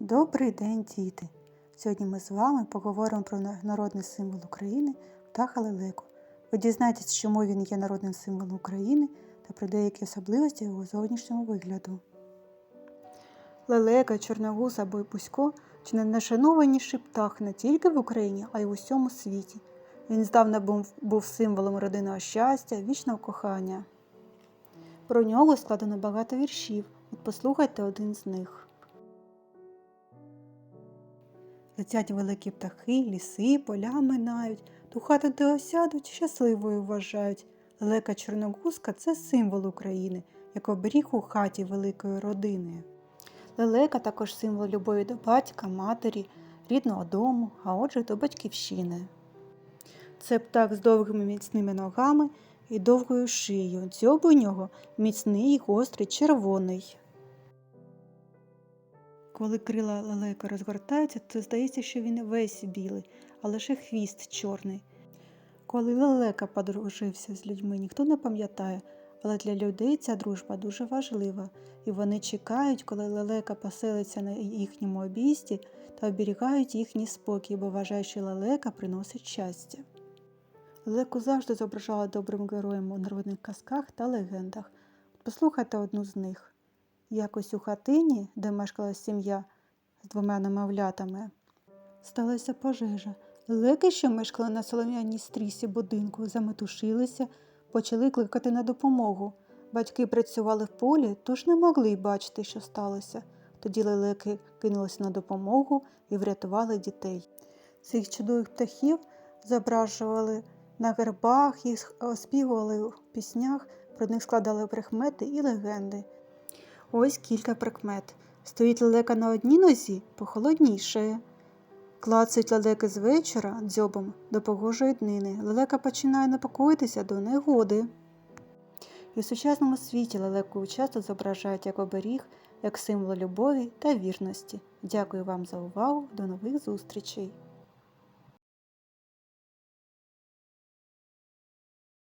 Добрий день, діти! Сьогодні ми з вами поговоримо про народний символ України птаха лелеку. Ви дізнаєтесь, чому він є народним символом України та про деякі особливості його зовнішнього вигляду. Лелека, чорногуз або бузько чи не найшанованіший птах не тільки в Україні, а й у всьому світі. Він здавна був, був символом родинного щастя, вічного кохання. Про нього складено багато віршів. От послухайте один з них. Летять великі птахи, ліси, поля минають, ту хату, де осядуть, щасливою вважають. Лелека чорногузка це символ України, як оберіг у хаті великої родини. Лелека також символ любові до батька, матері, рідного дому, а отже до батьківщини. Це птах з довгими міцними ногами і довгою шиєю. Дзьоб у нього міцний, гострий, червоний. Коли крила лелека розгортаються, то здається, що він весь білий, а лише хвіст чорний. Коли лелека подружився з людьми, ніхто не пам'ятає, але для людей ця дружба дуже важлива, і вони чекають, коли лелека поселиться на їхньому обійсті та оберігають їхній спокій, бо вважають, що лелека приносить щастя. Лелеку завжди зображали добрим героєм у народних казках та легендах. Послухайте одну з них. Якось у хатині, де мешкала сім'я з двома немовлятами, сталася пожежа. Лелеки, що мешкали на солом'яній стрісі будинку, заметушилися, почали кликати на допомогу. Батьки працювали в полі, тож не могли й бачити, що сталося. Тоді лелеки кинулися на допомогу і врятували дітей. Цих чудових птахів зображували на гербах, їх оспівували у піснях, про них складали прикмети і легенди. Ось кілька прикмет. Стоїть лелека на одній нозі, похолоднішає. Клацають лелеки з вечора дзьобом до погожої днини. Лелека починає непокоїтися до негоди. І в сучасному світі лелеку часто зображають як оберіг, як символ любові та вірності. Дякую вам за увагу. До нових зустрічей!